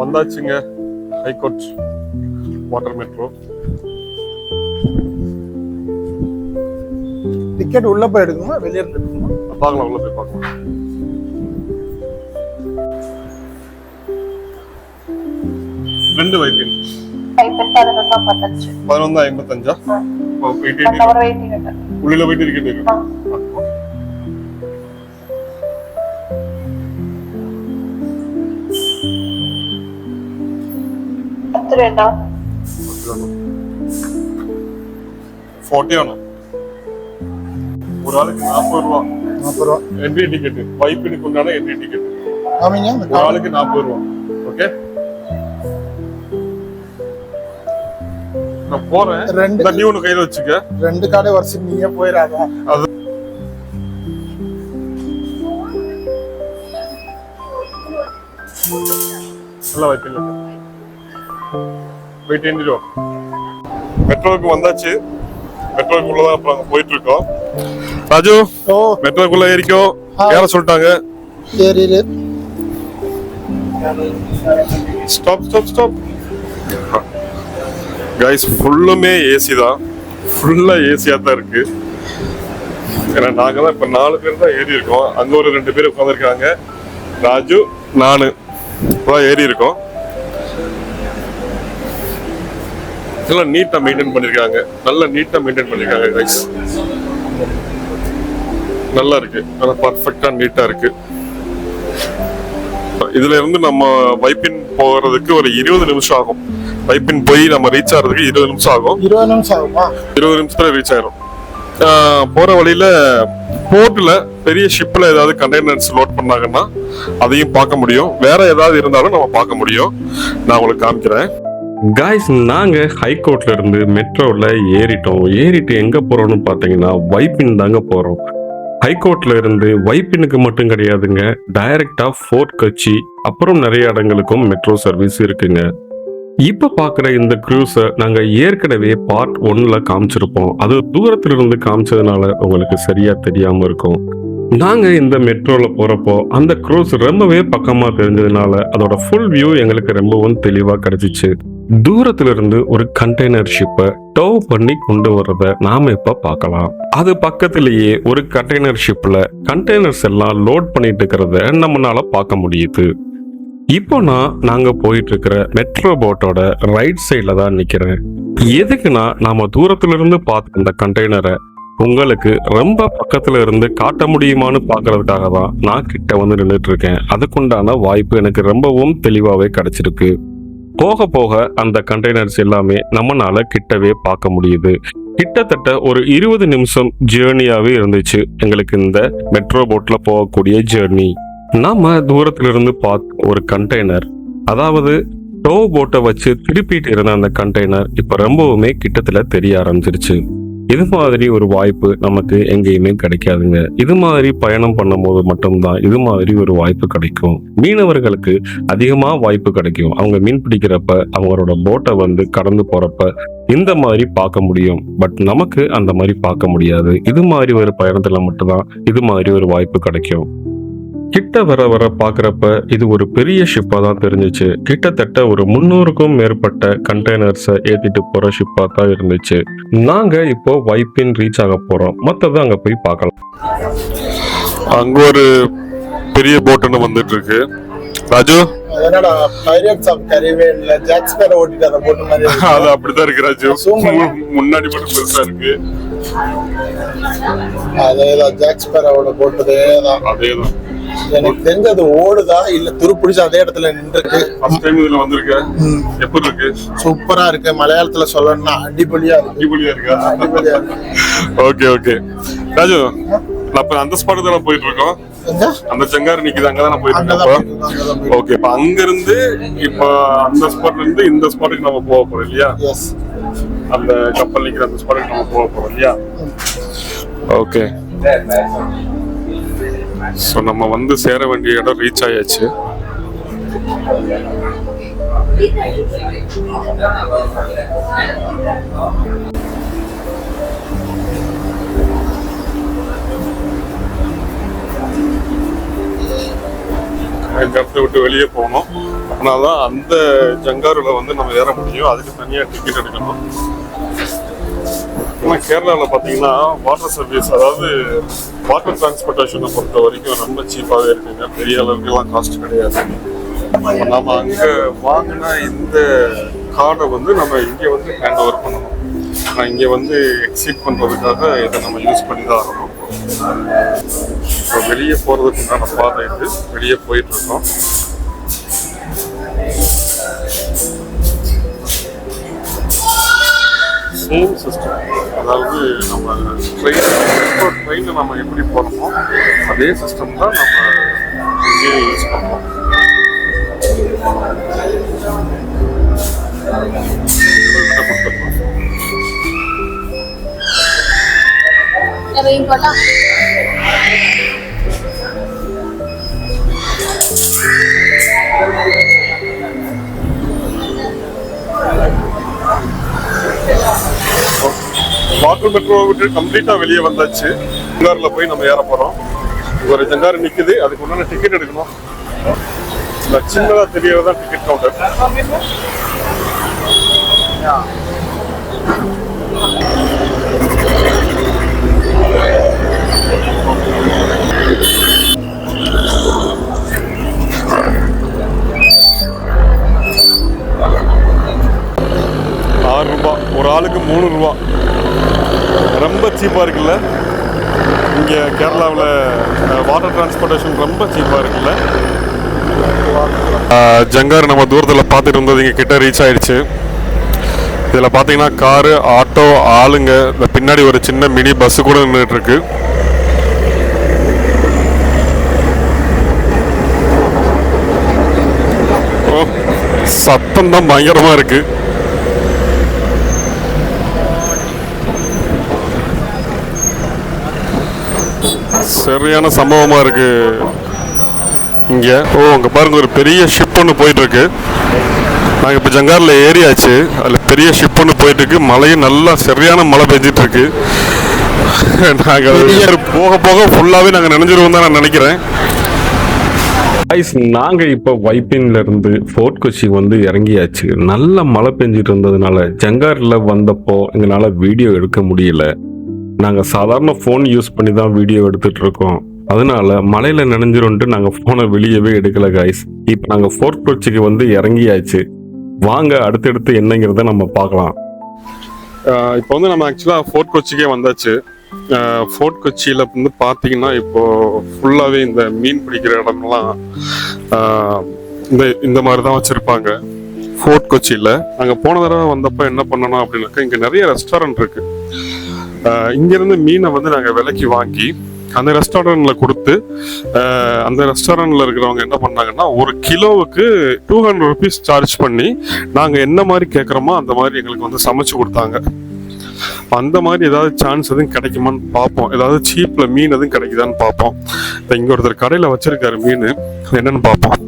வந்தாச்சுங்க. High court water metro ticket உள்ள போய் எடுக்கணுமா? வெளியே இருந்து எடுக்கணுமா? பார்க்கலாம் உள்ள போய் பார்க்கலாம். ரெண்டு வைப்பின் பதினொன்னா ஐம்பத்தஞ்சா? உள்ளில போயிட்டு இருக்கேன் ஆ. பத்து ரெண்டா ഫോർട്ടി ആണോ ഒരാൾക്ക് നാൽപ്പത് രൂപ நாற்பது ரூபா എൻട്രി ടിക്കറ്റ് വൈപ്പിന് കൊണ്ടാണ് എൻട്രി ടിക്കറ്റ് காமிங்க இந்த ஒரு ஆளுக்கு நாற்பது ரூபா ஓகே நான் போறேன் ரெண்டு இந்த நீ ஒண்ணு கையில வச்சுக்க ரெண்டு காடை வருஷம் நீயே போயிடாத அது நல்லா வைக்கல வெயிட் ரூபா மெட்ரோவுக்கு வந்தாச்சு. மெட்ரோவுக்குள்ளதான் அப்புறம் அங்க போயிட்டு இருக்கோம் ராஜு ஓ. மெட்ரோக்குள்ள ஏறிக்கோ. யார சொல்லிட்டாங்க. இரு. ஸ்டாப் ஸ்டாப் ஸ்டாப் கைஸ் ஃபுல்லுமே ஏசி தான். ஃபுல்லா ஏசியா தான் இருக்கு. ஏன்னா நாங்க தான் இப்ப நாலு பேர் தான் ஏறி இருக்கோம் அங்க ஒரு ரெண்டு பேர் உட்காந்துருக்காங்க ராஜு நானு. இப்பதான் ஏறி இருக்கோம் இதெல்லாம் நீட்டா மெயின்டைன் பண்ணிருக்காங்க. நல்ல நீட்டா மெயின்டைன் பண்ணிருக்காங்க கைஸ் நல்லா இருக்கு. நல்லா பர்ஃபெக்டா நீட்டா இருக்கு. இதுல இருந்து நம்ம வைப்பின் போறதுக்கு ஒரு இருபது நிமிஷம் ஆகும். வைப்பின் போய் நம்ம ரீச் ஆகிறதுக்கு இருபது நிமிஷம் ஆகும். இருபது நிமிஷம் ஆகுமா? இருபது நிமிஷத்துல ரீச் ஆயிரும். போற வழியில போர்ட்ல பெரிய ஷிப்ல ஏதாவது கண்டெய்னர்ஸ் லோட் பண்ணாங்கன்னா அதையும் பார்க்க முடியும். வேற ஏதாவது இருந்தாலும் நம்ம பார்க்க முடியும். நான் உங்களுக்கு காமிக்கிறேன். காய்ஸ் நாங்கள் ஹைகோர்ட்ல இருந்து மெட்ரோவில் ஏறிட்டோம். ஏறிட்டு எங்கே போகிறோம்னு பார்த்தீங்கன்னா வைப்பின் தாங்க போகிறோம் ஹைகோர்ட்ல இருந்து வைப்பினுக்கு மட்டும் கிடையாதுங்க. டைரக்டா ஃபோர்ட் கட்சி அப்புறம் நிறைய இடங்களுக்கும் மெட்ரோ சர்வீஸ் இருக்குங்க. இப்போ பார்க்குற இந்த க்ரூஸை நாங்கள் ஏற்கனவே பார்ட் ஒன்ல காமிச்சிருப்போம். அது தூரத்திலிருந்து காமிச்சதுனால உங்களுக்கு சரியா தெரியாம இருக்கும். நாங்கள் இந்த மெட்ரோவில் போகிறப்போ அந்த க்ரூஸ் ரொம்பவே பக்கமாக தெரிஞ்சதுனால அதோட ஃபுல் வியூ எங்களுக்கு ரொம்பவும் தெளிவாக கிடச்சிச்சு. தூரத்திலிருந்து ஒரு கண்டெய்னர் ஷிப்பை டவ் பண்ணி கொண்டு வர்றத நாம இப்ப பார்க்கலாம். அது பக்கத்திலேயே ஒரு கண்டெய்னர் ஷிப்ல கண்டெய்னர்ஸ் எல்லாம் லோட் பண்ணிட்டு இருக்கிறத நம்மளால பார்க்க முடியுது. இப்போ நான் நாங்க போயிட்டு இருக்கிற மெட்ரோ போட்டோட ரைட் சைட்ல தான் நிக்கிறேன். எதுக்குன்னா நாம தூரத்திலிருந்து பார்த்த அந்த கண்டெய்னரை உங்களுக்கு ரொம்ப பக்கத்துல இருந்து காட்ட முடியுமான்னு பார்க்கறதுக்காக தான் நான் கிட்ட வந்து நின்றுட்டு இருக்கேன். அதுக்குண்டான வாய்ப்பு எனக்கு ரொம்பவும் தெளிவாவே கிடைச்சிருக்கு. போக போக அந்த கண்டெய்னர்ஸ் எல்லாமே நம்மனால கிட்டவே பார்க்க முடியுது. கிட்டத்தட்ட ஒரு இருபது நிமிஷம் ஜேர்னியாவே இருந்துச்சு எங்களுக்கு இந்த மெட்ரோ போட்ல போகக்கூடிய ஜேர்னி நாம தூரத்திலிருந்து பார்த்த ஒரு கண்டெய்னர் அதாவது டோ போட்டை வச்சு திருப்பிட்டு இருந்த அந்த கண்டெய்னர் இப்ப ரொம்பவுமே கிட்டத்துல தெரிய ஆரம்பிச்சிருச்சு. இது மாதிரி ஒரு வாய்ப்பு நமக்கு எங்கேயுமே கிடைக்காதுங்க. இது மாதிரி பயணம் பண்ணும்போது மட்டும்தான் இது மாதிரி ஒரு வாய்ப்பு கிடைக்கும். மீனவர்களுக்கு அதிகமா வாய்ப்பு கிடைக்கும். அவங்க மீன் பிடிக்கிறப்ப அவங்களோட போட்டை வந்து கடந்து போறப்ப இந்த மாதிரி பார்க்க முடியும். பட் நமக்கு அந்த மாதிரி பார்க்க முடியாது. இது மாதிரி ஒரு பயணத்துல மட்டும்தான் இது மாதிரி ஒரு வாய்ப்பு கிடைக்கும். கிட்ட வர வர பாக்குறப்ப இது ஒரு பெரிய ஷிப்பா தான் தெரிஞ்சுச்சு. கிட்டத்தட்ட ஒரு முன்னூறுக்கும் மேற்பட்ட கண்டெய்னர்ஸை ஏத்திட்டு போற ஷிப்பா தான் இருந்துச்சு. நாங்க இப்போ வைப்பின் ரீச் ஆக போறோம். மத்தத அங்க போய் பார்க்கலாம் அங்க ஒரு பெரிய போட்டுன்னு வந்துட்டு இருக்கு ராஜு? அதை அப்படிதான் இருக்கு ராஜு. முன்னாடி மட்டும் பெருசா இருக்கு. அதேதான் ஜாக்ஸ்பேரோட போட்டதே தான் அதேதான். எனக்கு தெரிஞ்சு அது ஓடுதா இல்ல துருப்பிடிச்சு அதே இடத்துல நின்றுருக்கு. எப்படி இருக்கு? சூப்பரா இருக்கு. மலையாளத்துல சொல்லணும்னா அடிபொலியா அடிபொலியா இருக்கா? அடிபொலியா இருக்கு. Okay okay. ராஜு இப்ப அந்த ஸ்பாட் தான் போயிட்டு இருக்கோம்? அந்த செங்காரு நிக்குது அங்கதான் போயிட்டு இருக்கோம். ஓகே இப்ப அங்க இருந்து இப்ப அந்த ஸ்பாட்ல இருந்து இந்த ஸ்பாட்டுக்கு நம்ம போக போறோம் இல்லையா. அந்த கப்பல் நிக்கிற அந்த ஸ்பாட்டுக்கு நம்ம போக போறோம் இல்லையா? ஓகே. ஸோ நம்ம வந்து சேர வேண்டிய இடம் ரீச் ஆயாச்சு. கேப்டை இடத்த விட்டு வெளியே போகணும். ஆனால் தான் அந்த ஜங்காரில் வந்து நம்ம ஏற முடியும். அதுக்கு தனியாக டிக்கெட் எடுக்கணும். ஏன்னா கேரளாவில் பார்த்தீங்கன்னா வாட்டர் சர்வீஸ் அதாவது வாட்டர் டிரான்ஸ்போர்ட்டேஷனை பொறுத்த வரைக்கும் ரொம்ப சீப்பாகவே இருக்குங்க. பெரிய அளவுக்குலாம் காஸ்ட் கிடையாது. நம்ம அங்கே வாங்கினா இந்த கார்டை வந்து நம்ம இங்கே வந்து ஹேண்ட் ஓவர் பண்ணணும். ஆனால் இங்கே வந்து எக்ஸிட் பண்ணுறதுக்காக இதை நம்ம யூஸ் பண்ணி தான் ஆகணும். இப்போ வெளியே போகிறதுக்கு உண்டான பாதை இது. வெளியே போயிட்டுருக்கோம் சேம் சிஸ்டம் அதாவது நம்ம ட்ரெயின் ட்ரெயினில் நம்ம எப்படி போகிறோமோ அதே சிஸ்டம் தான் நம்ம இங்கே யூஸ் பண்ணுறோம் வாட்டர் மெட்ரோ விட்டு கம்ப்ளீட்டாக வெளியே வந்தாச்சு. ஜங்காரில் போய் நம்ம ஏற போகிறோம் ஒரு ஜங்கார் நிற்குது அதுக்கு முன்னாடி டிக்கெட் எடுக்கணும். இந்த சின்னதாக தெரியறதான் டிக்கெட் கவுண்டர் கேரளாவில் வாட்டர் டிரான்ஸ்போர்ட்டேஷன் ரொம்ப சீப்பாக இருக்குல்ல? ஜங்கார் நம்ம தூரத்தில் பார்த்துட்டு இருந்தது இங்கே கிட்ட ரீச் ஆயிடுச்சு. இதில் பார்த்தீங்கன்னா காரு ஆட்டோ ஆளுங்க இந்த பின்னாடி ஒரு சின்ன மினி பஸ்ஸு கூட நின்றுட்டு இருக்கு. சத்தம் தான் பயங்கரமாக இருக்குது சரியான சம்பவமா இருக்கு. இங்க. ஓ அங்க பாருங்க ஒரு பெரிய ஷிப் ஒன்று போயிட்டு இருக்கு நாங்க இப்ப ஜங்கார்ல ஏறியாச்சு. அதுல பெரிய ஷிப் ஒன்று போயிட்டு இருக்கு மழையும் நல்லா சரியான மழை பெஞ்சிட்டு இருக்கு நாங்க அது போக போக ஃபுல்லாவே நாங்க நினைஞ்சிருவோம் தான் நான் நினைக்கிறேன். Guys நாங்க இப்போ வைப்பின்ல இருந்து ஃபோர்ட் கொச்சி வந்து இறங்கியாச்சு. நல்ல மழை பெஞ்சிட்டு இருந்ததுனால ஜங்கார்ல வந்தப்போ எங்களால வீடியோ எடுக்க முடியல. நாங்கள் சாதாரண ஃபோன் யூஸ் பண்ணி தான் வீடியோ எடுத்துட்டு இருக்கோம் அதனால மழையில நனைஞ்சிரும்ட்டு நாங்கள் ஃபோனை வெளியவே எடுக்கல காய்ஸ் இப்போ நாங்கள் ஃபோர்ட் கொச்சிக்கு வந்து இறங்கியாச்சு. வாங்க அடுத்தடுத்து என்னங்கிறத நம்ம பார்க்கலாம். இப்போ வந்து நம்ம ஆக்சுவலாக ஃபோர்ட் கொச்சிக்கே வந்தாச்சு. ஃபோர்ட் கொச்சியில் வந்து பார்த்தீங்கன்னா இப்போ ஃபுல்லாகவே இந்த மீன் பிடிக்கிற இடம்லாம் இந்த இந்த மாதிரி தான் வச்சுருப்பாங்க. ஃபோர்ட் கொச்சியில். நாங்கள் போன தடவை வந்தப்போ என்ன பண்ணணும் அப்படின்னாக்கா இங்கே நிறைய ரெஸ்டாரண்ட் இருக்குது இங்கிருந்து மீனை வந்து நாங்கள் விலைக்கு வாங்கி அந்த ரெஸ்டாரண்ட்ல கொடுத்து அந்த ரெஸ்டாரண்ட்ல இருக்கிறவங்க என்ன பண்ணாங்கன்னா ஒரு கிலோவுக்கு டூ ஹண்ட்ரட் ருபீஸ் சார்ஜ் பண்ணி நாங்கள் என்ன மாதிரி கேட்குறோமோ அந்த மாதிரி எங்களுக்கு வந்து சமைச்சு கொடுத்தாங்க. அந்த மாதிரி ஏதாவது சான்ஸ் எதுவும் கிடைக்குமான்னு பார்ப்போம். ஏதாவது சீப்பில் மீன் எதுவும் கிடைக்குதான்னு பார்ப்போம். இப்போ இங்கே ஒருத்தர் கடையில் வச்சிருக்காரு மீன். என்னன்னு பார்ப்போம்.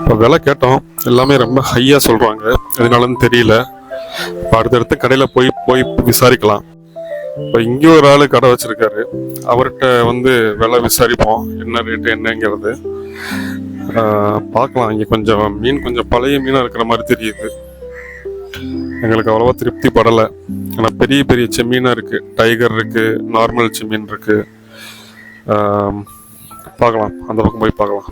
இப்போ விலை கேட்டோம். எல்லாமே ரொம்ப ஹையாக சொல்கிறாங்க எதனாலன்னு தெரியல. அடுத்தடுத்து கடையில் போய் போய் விசாரிக்கலாம். இப்போ இங்கே ஒரு ஆள் கடை வச்சுருக்காரு. அவர்கிட்ட வந்து விலை விசாரிப்போம். என்ன ரேட்டு என்னங்கிறது. பார்க்கலாம். இங்கே கொஞ்சம் மீன் கொஞ்சம் பழைய மீனாக இருக்கிற மாதிரி தெரியுது. எங்களுக்கு அவ்வளோவா திருப்தி படலை. ஏன்னா பெரிய பெரிய செம்மீனாக இருக்குது டைகர் இருக்குது நார்மல் செம்மீன் இருக்குது பார்க்கலாம். அந்த பக்கம் போய் பார்க்கலாம்.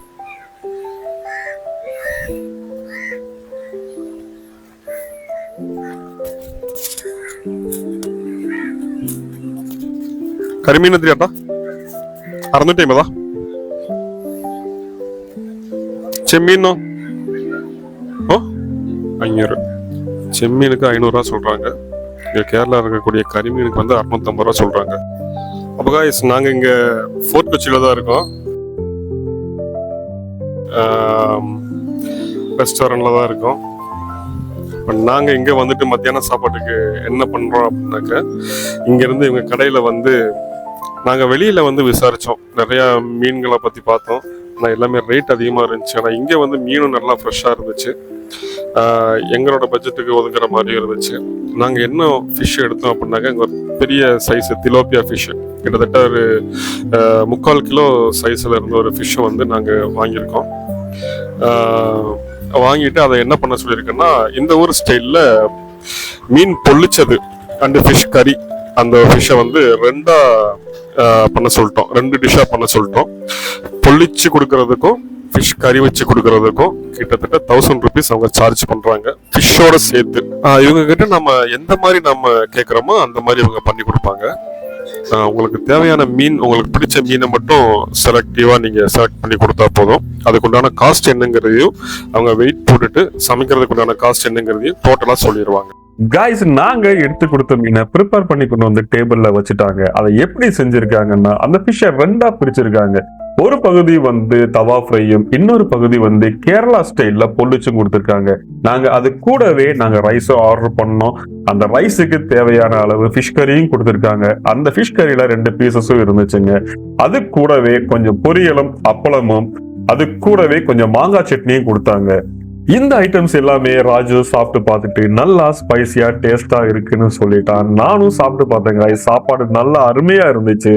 കരിമീൻ എത്ര ചേട്ടാ അറുന്നൂറ്റി അമ്പതാ ചെമ്മീനോ ஓ ஐநூறு செம்மீனுக்கு ஐநூறுரூவா சொல்கிறாங்க இங்கே கேரளா இருக்கக்கூடிய கரிமீனுக்கு வந்து அறுநூத்தம்பது ரூபா சொல்கிறாங்க அப்போ காய்ஸ் நாங்கள் இங்கே ஃபோர்ட் கொச்சியில் தான் இருக்கோம் ரெஸ்டாரண்ட்ல தான் இருக்கோம் இப்போ நாங்கள் இங்கே வந்துட்டு மத்தியான சாப்பாட்டுக்கு என்ன பண்ணுறோம் அப்படின்னாக்க இங்கேருந்து இவங்க கடையில் வந்து நாங்கள் வெளியில் வந்து விசாரித்தோம் நிறையா மீன்களை பற்றி பார்த்தோம். ஆனால் எல்லாமே ரேட் அதிகமாக இருந்துச்சு. ஆனால் இங்கே வந்து மீனும் நல்லா ஃப்ரெஷ்ஷாக இருந்துச்சு. எங்களோட பட்ஜெட்டுக்கு ஒதுங்குற மாதிரியும் இருந்துச்சு. நாங்கள் என்ன ஃபிஷ் எடுத்தோம் அப்படின்னாக்க இங்கே ஒரு பெரிய சைஸ் திலோப்பியா ஃபிஷ் கிட்டத்தட்ட ஒரு முக்கால் கிலோ சைஸில் இருந்த ஒரு ஃபிஷ்ஷை வந்து நாங்கள் வாங்கியிருக்கோம். வாங்கிட்டு அதை என்ன பண்ண சொல்லியிருக்கேன்னா இந்த ஊர் ஸ்டைலில் மீன் பொள்ளிச்சது அண்டு ஃபிஷ் கறி அந்த ஃபிஷ்ஷை வந்து ரெண்டாக பண்ண சொல்லிட்டோம். ரெண்டு டிஷ்ஷாக பண்ண சொல்லிட்டோம். பொள்ளிச்சு கொடுக்கறதுக்கும் ஃபிஷ் கறி வச்சு கொடுக்கறதுக்கும் கிட்டத்தட்ட தௌசண்ட் ருபீஸ் அவங்க சார்ஜ் பண்றாங்க. ஃபிஷ்ஷோட சேர்த்து. இவங்க கிட்ட நம்ம எந்த மாதிரி நம்ம கேட்குறோமோ அந்த மாதிரி இவங்க பண்ணி கொடுப்பாங்க. உங்களுக்கு தேவையான மீன் உங்களுக்கு பிடிச்ச மீனை மட்டும் செலக்டிவா நீங்க செலக்ட் பண்ணி கொடுத்தா போதும். அதுக்குண்டான காஸ்ட் என்னங்கிறதையும் அவங்க வெயிட் போட்டுட்டு சமைக்கிறதுக்கு உண்டான காஸ்ட் என்னங்கிறதையும் டோட்டலா சொல்லிடுவாங்க காய்ஸ் நாங்க எடுத்து கொடுத்த மீனை ப்ரிப்பேர் பண்ணி கொண்டு வந்து டேபிள்ல வச்சுட்டாங்க. அதை எப்படி செஞ்சிருக்காங்கன்னா அந்த ஃபிஷ்ஷை ரெண்டா பிரிச்சிருக்காங்க. ஒரு பகுதி வந்து தவா ஃப்ரையும் இன்னொரு பகுதி வந்து கேரளா ஸ்டைல்ல பொள்ளிச்சும் கொடுத்துருக்காங்க. நாங்க அது கூடவே நாங்க ரைஸும் ஆர்டர் பண்ணோம். அந்த ரைஸுக்கு தேவையான அளவு ஃபிஷ் கறியும் கொடுத்துருக்காங்க. அந்த ஃபிஷ் கறியில ரெண்டு பீசஸும் இருந்துச்சுங்க. அது கூடவே கொஞ்சம் பொரியலும் அப்பளமும் அது கூடவே கொஞ்சம் மாங்காய் சட்னியும் கொடுத்தாங்க. இந்த ஐட்டம்ஸ் எல்லாமே ராஜு சாப்பிட்டு பார்த்துட்டு நல்லா ஸ்பைசியா டேஸ்டா இருக்குன்னு சொல்லிட்டான். நானும் சாப்பிட்டு பார்த்தேங்க. சாப்பாடு நல்லா அருமையா இருந்துச்சு.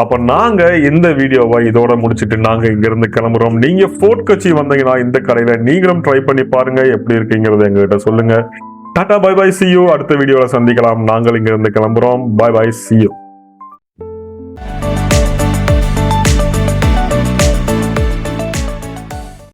அப்ப நாங்க இந்த வீடியோவை இதோட முடிச்சிட்டு நாங்க இங்க இருந்து கிளம்புறோம். நீங்க ஃபோர்ட் கட்சி வந்தீங்கன்னா இந்த கடையில நீங்களும் ட்ரை பண்ணி பாருங்க. எப்படி இருக்கீங்கிறத எங்ககிட்ட சொல்லுங்க. Tata bye bye see you அடுத்த வீடியோவில் சந்திக்கலாம். நாங்கள் இங்கேருந்து கிளம்புறோம். Bye bye see you.